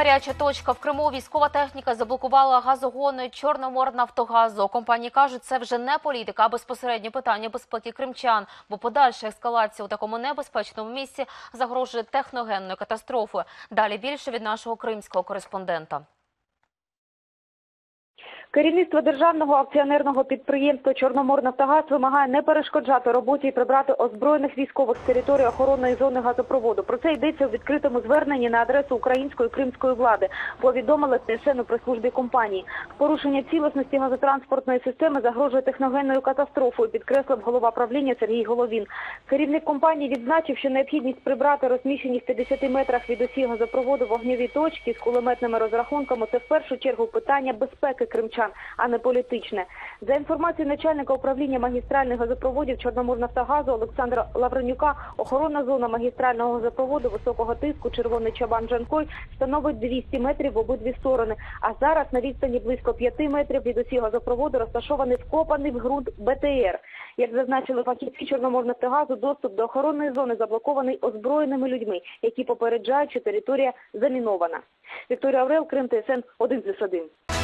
Гаряча точка в Криму. Військова техніка заблокувала газогони Чорноморнафтогазу. Компанії кажуть, це вже не політика, а безпосередньо питання безпеки кримчан. Бо подальша ескалація у такому небезпечному місці загрожує техногенною катастрофою. Далі більше від нашого кримського кореспондента. Керівництво державного акціонерного підприємства «Чорноморнафтогаз» вимагає не перешкоджати роботі і прибрати озброєних військових з території охоронної зони газопроводу. Про це йдеться у відкритому зверненні на адресу української кримської влади. Повідомили ТСН у прес-службі компанії. Порушення цілісності газотранспортної системи загрожує техногенною катастрофою, підкреслив голова правління Сергій Головін. Керівник компанії відзначив, що необхідність прибрати розміщені в 50 метрах від усіх газопроводу вогневі точки з кулеметними розрахунками – це в першу чергу питання безпеки кримчан, а не політичне. За інформацією начальника управління магістральних газопроводів Чорноморнафтогазу Олександра Лавренюка, охоронна зона магістрального газопроводу високого тиску Червоний Чабан Жанкой становить 200 метрів в обидві сторони. А зараз на відстані близько 5 метрів від усіх газопроводу розташований вкопаний в ґрунт БТР. Як зазначили фахівці Чорноморнафтогазу, доступ до охоронної зони заблокований озброєними людьми, які попереджають, що територія замінована. Вікторія Аврел, Крим, ТСН 1+,1.